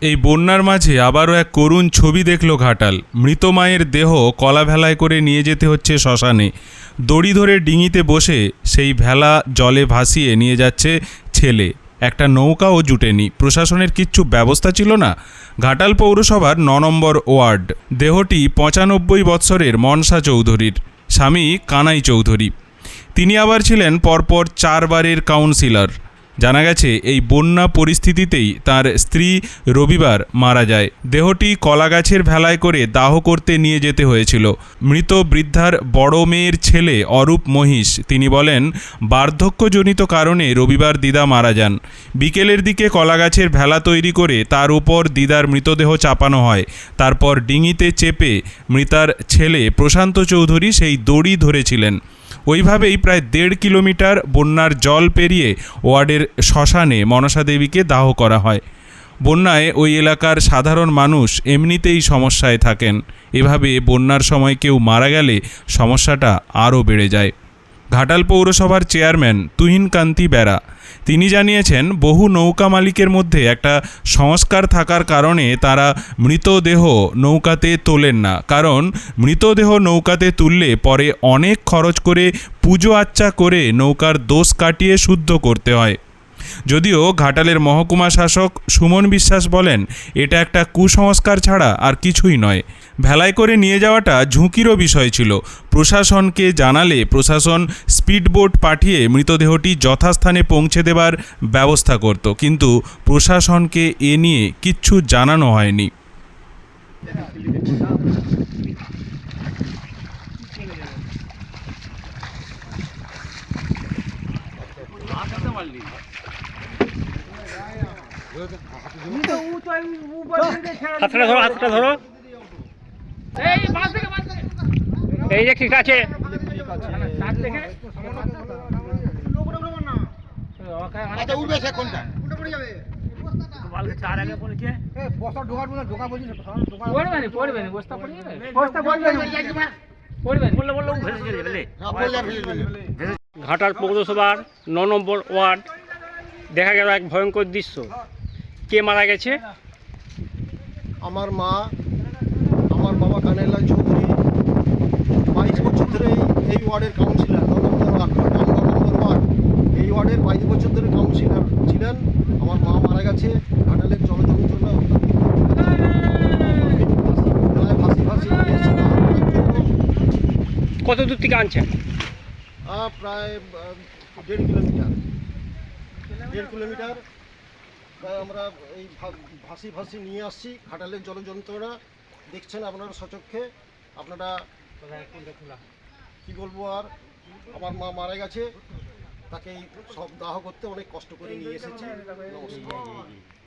এই বন্যার মাঝে আবারও এক করুণ ছবি দেখল ঘাটাল। মৃত মায়ের দেহ কলা ভেলায় করে নিয়ে যেতে হচ্ছে শ্মশানে। দড়ি ধরে ডিঙিতে বসে সেই ভেলা জলে ভাসিয়ে নিয়ে যাচ্ছে ছেলে। একটা নৌকাও জুটেনি। প্রশাসনের কিচ্ছু ব্যবস্থা ছিল না। ঘাটাল পৌরসভার ন নম্বর ওয়ার্ড। দেহটি পঁচানব্বই বৎসরের মনসা চৌধুরীর। স্বামী কানাই চৌধুরী। তিনি আবার ছিলেন পরপর চারবারের কাউন্সিলর। জানা গেছে, এই বন্যা পরিস্থিতিতেই তার স্ত্রী রবিবার মারা যায়। দেহটি কলাগাছের ভেলায় করে দাহ করতে নিয়ে যেতে হয়েছিল। মৃত বৃদ্ধার বড় মেয়ের ছেলে অরূপ মহিষ, তিনি বলেন, বার্ধক্যজনিত কারণে রবিবার দিদা মারা যান। বিকেলের দিকে কলাগাছের ভেলা তৈরি করে তার উপর দিদার মৃতদেহ চাপানো হয়। তারপর ডিঙিতে চেপে মৃতার ছেলে প্রশান্ত চৌধুরী সেই দড়ি ধরেছিলেন। ওইভাবেই প্রায় দেড় কিলোমিটার বন্যার জল পেরিয়ে ওয়ার্ডের শ্মশানে মনসা দেবীকে দাহ করা হয়। বন্যায় ওই এলাকার সাধারণ মানুষ এমনিতেই সমস্যায় থাকেন। এভাবে বন্যার সময় কেউ মারা গেলে সমস্যাটা আরও বেড়ে যায়। ঘাটাল পৌরসভার চেয়ারম্যান তুহিন কান্তি বেরা। তিনি জানিয়েছেন, বহু নৌকা মালিকের মধ্যে একটা সংস্কার থাকার কারণে তারা মৃতদেহ নৌকাতে তোলেন না। কারণ, মৃতদেহ নৌকাতে তুললে পরে অনেক খরচ করে পুজো আচ্চা করে নৌকার দোষ কাটিয়ে শুদ্ধ করতে হয়। যদিও ঘাটালের মহকুমা শাসক সুমন বিশ্বাস বলেন, এটা একটা কুসংস্কার ছাড়া আর কিছুই নয়। ভেলায় করে নিয়ে যাওয়াটা ঝুঁকিরও বিষয় ছিল। প্রশাসনকে জানালে প্রশাসন স্পিডবোট পাঠিয়ে মৃতদেহটি যথাস্থানে পৌঁছে দেবার ব্যবস্থা করত, কিন্তু প্রশাসনকে এ নিয়ে কিচ্ছু জানানো হয়নি। হাতটা ধরো হাতটা ধরো। এই যে ঠিক আছে। যাবে। ঘাটাল পৌরসভার ন নম্বর ওয়ার্ড দেখা গেল এক ভয়ঙ্কর দৃশ্য। কে মারা গেছে? আমার মা আমার বাবা কানাইলাল চৌধুরী বাইশ বছর ধরে এই- ওয়ার্ডের কাউন্সিলর ন নম্বর ওয়ার্ড ঘাটাল ন নম্বর ওয়ার্ড এই ওয়ার্ডের বাইশ বছর ধরে কাউন্সিলর ছিলেন। আমার মা মারা গেছে ঘাটালের জলযন্ত্রণা কত দূর থেকে আনছেন? প্রায় দেড় কিলোমিটার। দেড় কিলোমিটার। আমরা এই ভাসি ভাসি নিয়ে আসছি ঘাটালের জলযন্ত্রণা দেখছেন আপনারা সচক্ষে আপনারা কি বলব আর আমার মা মারা গেছে তাকে সব দাহ করতে অনেক কষ্ট করে নিয়ে এসেছি নমস্কার